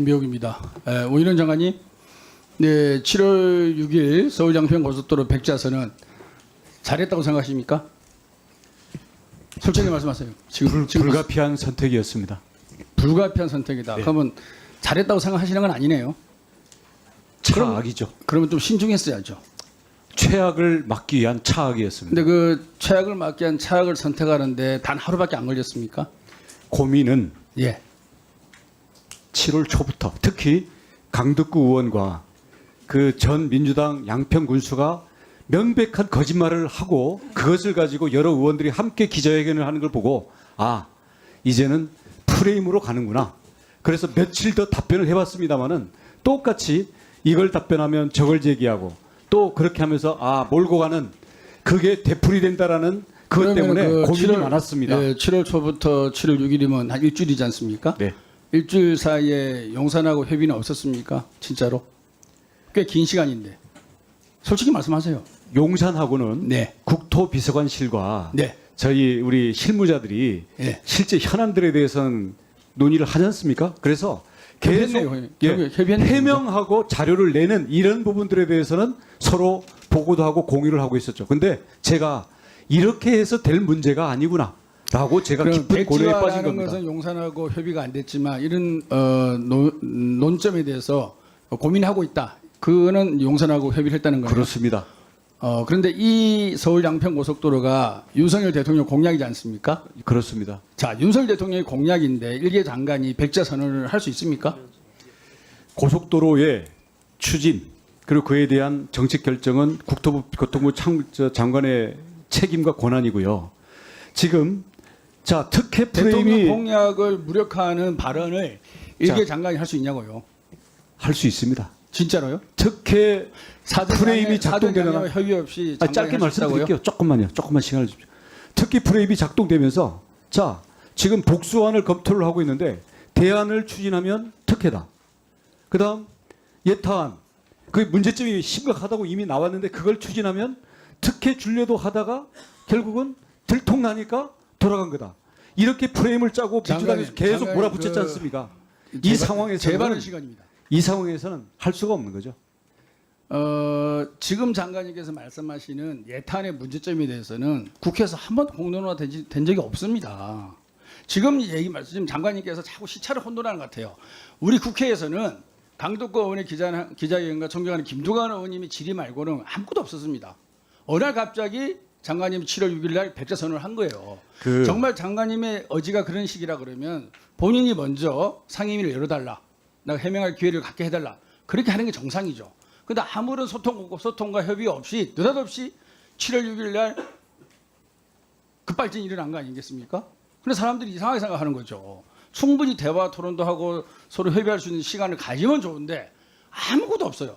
김배욱입니다. 에, 오인원 장관님, 네, 7월 6일 서울 양평 고속도로 백자선은 잘했다고 생각하십니까? 솔직히 말씀하세요. 지금 불, 지금 불가피한 선택이었습니다. 불가피한 선택이다. 네. 그러면 잘했다고 생각하시는 건 아니네요. 그럼- 차악이죠. 그러면 좀 신중했어야죠. 최악을 막기 위한 차악이었습니다. 근데 그 최악을 막기 위한 최악을 선택하는데 단 하루밖에 안 걸렸습니까? 고민은 예. 7월 초부터 특히 강덕구 의원과 그 전 민주당 양평 군수가 명백한 거짓말을 하고 그것을 가지고 여러 의원들이 함께 기자회견을 하는 걸 보고 아 이제는 프레임으로 가는구나. 그래서 며칠 더 답변을 해봤습니다마는 똑같이 이걸 답변하면 저걸 제기하고 또 그렇게 하면서 아 몰고 가는 그게 되풀이 된다라는 그것 때문에 그 고민이 7월 많았습니다. 예, 7월 초부터 7월 6일이면 한 일주일이지 않습니까? 네. 일주일 사이에 용산하고 협의는 없었습니까? 진짜로? 꽤 긴 시간인데. 솔직히 말씀하세요. 용산하고는 네. 국토비서관실과 네. 저희 우리 실무자들이 예. 실제 현안들에 대해서는 논의를 하지 않습니까? 그래서 계속. 예. 해명하고 자료를 내는 이런 부분들에 대해서는 서로 보고도 하고 공유를 하고 있었죠. 근데 제가 이렇게 해서 될 문제가 아니구나 라고 제가 깊은 고려에 빠진 겁니다. 것은 용산하고 협의가 안 됐지만 이런 어, 논, 논점에 대해서 고민하고 있다. 그거는 용산하고 협의를 했다는 거예요. 그렇습니다. 어, 그런데 이 서울 양평 고속도로가 윤석열 대통령 공약이지 않습니까? 그렇습니다. 자, 윤석열 대통령의 공약인데 일개 장관이 백자 선언을 할 수 있습니까? 고속도로의 추진 그리고 그에 대한 정책 결정은 국토부 교통부 참- 저 장관의 책임과 권한이고요. 지금 자 특혜 대통령 프레임이 공약을 무력화하는 발언을 일개 자. 장관이 할 수 있냐고요? 할 수 있습니다. 진짜로요? 특혜 프레임이 사전에 협의 없이 아, 장관이 짧게 할수 있다고요? 말씀드릴게요. 조금만요. 조금만 시간을 주십시오. 특히 프레임이 작동되면서 자 지금 복수안을 검토를 하고 있는데 대안을 추진하면 특혜다. 그다음 예타안 그 문제점이 심각하다고 이미 나왔는데 그걸 추진하면 특혜 줄려도 하다가 결국은 들통나니까 돌아간 거다. 이렇게 프레임을 짜고 민주당에서 장관님, 계속 장관님, 몰아붙였지 그 않습니까? 이 재발- 상황에서는 재발의 시간입니다. 이 상황에서는 할 수가 없는 거죠. 어, 지금 장관님께서 말씀하시는 예탄의 문제점에 대해서는 국회에서 한 번도 공론화 된, 지- 된 적이 없습니다. 지금 얘기 말씀 지금 장관님께서 자꾸 시차를 혼돈하는 것 같아요. 우리 국회에서는 강덕구 의원의 기자, 기자회견과 존경하는 김두관 의원님이 질의 말고는 아무것도 없었습니다. 어느 날 갑자기 장관님이 7월 6일 날 백자 선언을 한 거예요. 그 정말 장관님의 의지가 그런 식이라 그러면 본인이 먼저 상임위를 열어달라. 내가 해명할 기회를 갖게 해달라. 그렇게 하는 게 정상이죠. 근데 아무런 소통, 소통과 협의 없이 느닷없이 7월 6일 날 급발진이 일어난 거 아니겠습니까? 근데 사람들이 이상하게 생각하는 거죠. 충분히 대화 토론도 하고 서로 협의할 수 있는 시간을 가지면 좋은데 아무것도 없어요.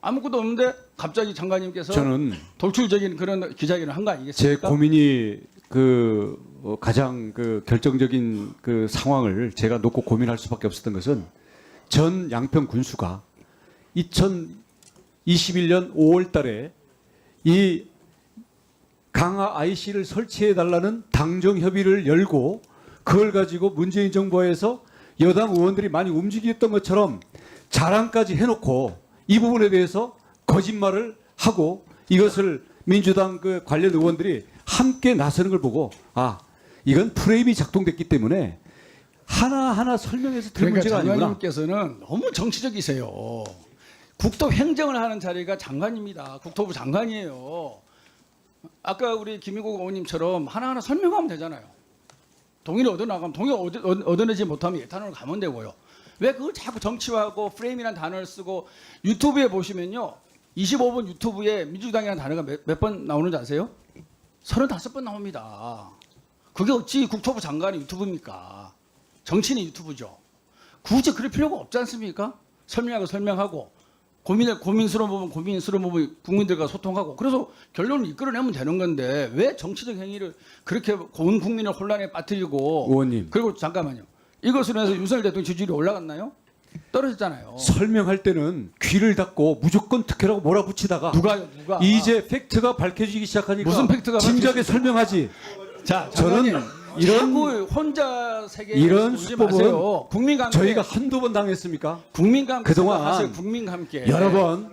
아무것도 없는데 갑자기 장관님께서 저는 돌출적인 그런 기자회견을 한거제 아니겠습니까? 고민이 그 어, 가장 그 결정적인 그 상황을 제가 놓고 고민할 수밖에 없었던 것은 전 양평 군수가 2021년 5월 달에 이 강화 IC를 설치해 달라는 당정 협의를 열고 그걸 가지고 문재인 정부에서 여당 의원들이 많이 움직였던 것처럼 자랑까지 해놓고 이 부분에 대해서 거짓말을 하고 이것을 민주당 그 관련 의원들이 함께 나서는 걸 보고 아 이건 프레임이 작동됐기 때문에 하나 하나 설명해서 될 그러니까 문제가 아니구나. 장관님께서는 너무 정치적이세요. 국토 행정을 하는 자리가 장관입니다. 국토부 장관이에요. 아까 우리 김희국 의원님처럼 하나하나 설명하면 되잖아요. 동의를 얻어 나가면 동의 얻어, 얻어내지 못하면 예탄으로 가면 되고요. 왜 그걸 자꾸 정치화하고 프레임이라는 단어를 쓰고 유튜브에 보시면요. 25분 유튜브에 민주당이라는 단어가 몇번 나오는지 아세요? 35번 나옵니다. 그게 어찌 국토부 장관의 유튜브입니까? 정치인의 유튜브죠. 굳이 그럴 필요가 없지 않습니까? 설명하고 설명하고 고민을 고민스러운 부분 고민스러운 부분 국민들과 소통하고 그래서 결론을 이끌어내면 되는 건데 왜 정치적 행위를 그렇게 온 국민을 혼란에 빠뜨리고 의원님 그리고 잠깐만요. 이것으로 해서 윤석열 대통령 지지율이 올라갔나요? 떨어졌잖아요. 설명할 때는 귀를 닫고 무조건 특혜라고 몰아붙이다가 누가요? 누가? 이제 팩트가 밝혀지기 시작하니까 무슨 팩트가 진작에 밝혀지죠? 설명하지. 자, 저는. 이런 혼자 세계 이런 수법은. 국민과 함께 저희가 한두 번 당했습니까? 국민과 함께 그동안 생각하세요. 국민과 함께 여러 번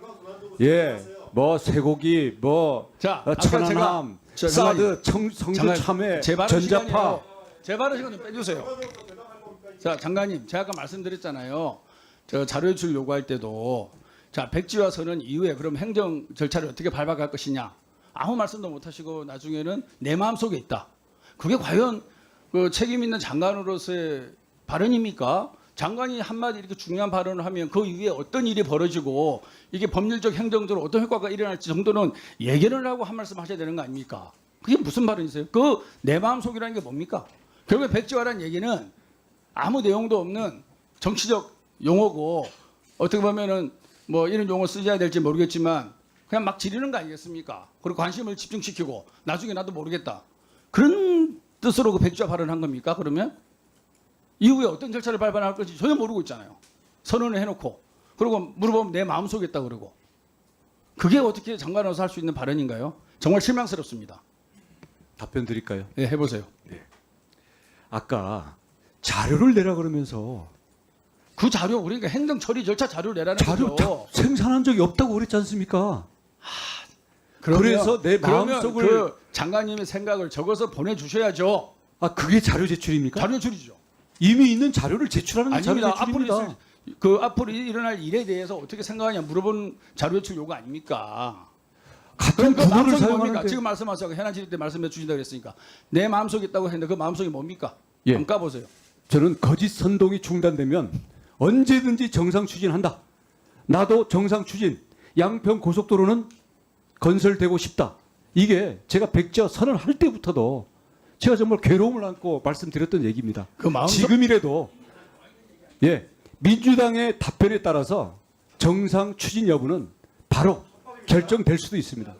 예, 뭐 쇠고기, 뭐 자, 어, 천안함, 사드, 청, 성주 참회, 전자파 시간이에요. 제 발언 시간 좀 빼주세요. 자, 장관님, 제가 아까 말씀드렸잖아요. 저 자료 제출 요구할 때도 자 백지화 선언 이후에 그럼 행정 절차를 어떻게 밟아갈 것이냐 아무 말씀도 못 하시고 나중에는 내 마음 속에 있다. 그게 과연 그 책임 있는 장관으로서의 발언입니까? 장관이 한마디 이렇게 중요한 발언을 하면 그 이후에 어떤 일이 벌어지고 이게 법률적 행정적으로 어떤 효과가 일어날지 정도는 예견을 하고 한 말씀 하셔야 되는 거 아닙니까? 그게 무슨 발언이세요? 그 내 마음 속이라는 게 뭡니까? 결국에 백지화라는 얘기는 아무 내용도 없는 정치적 용어고 어떻게 보면은 뭐 이런 용어 쓰셔야 될지 모르겠지만 그냥 막 지르는 거 아니겠습니까? 그리고 관심을 집중시키고 나중에 나도 모르겠다. 그런 뜻으로 그 백지화 발언한 겁니까? 그러면 이후에 어떤 절차를 밟아나갈 건지 전혀 모르고 있잖아요. 선언을 해놓고 그리고 물어보면 내 마음속에 있다 그러고 그게 어떻게 장관으로서 할 수 있는 발언인가요? 정말 실망스럽습니다. 답변 드릴까요? 예, 해보세요. 아까 자료를 내라 그러면서 그 자료 우리가 행정 처리 절차 자료를 내라는 자료 거죠. 다 생산한 적이 없다고 그랬지 않습니까? 그러면- 그래서 내 그러면 마음속을- 그 장관님의 생각을 적어서 보내주셔야죠. 아 그게 자료 제출입니까? 자료 줄이죠. 이미 있는 자료를 제출하는 게 자료 아닙니다. 앞으로 제출입니다. 있을 그 앞으로 일어날 일에 대해서 어떻게 생각하냐 물어본 자료 제출 요구 아닙니까? 같은 그럼 그 구호를 마음속이 뭡니까? 사용하는데 지금 말씀하셔서 현안 질의 때 말씀해 주신다고 그랬으니까 내 마음속에 있다고 했는데 그 마음속이 뭡니까? 예. 한번 까보세요. 저는 거짓 선동이 중단되면 언제든지 정상 추진한다. 나도 정상 추진. 양평 고속도로는 건설되고 싶다. 이게 제가 백지화 선언 할 때부터도 제가 정말 괴로움을 안고 말씀드렸던 얘기입니다. 그 마음속 지금이라도 예 민주당의 답변에 따라서 정상 추진 여부는 바로 결정될 수도 있습니다.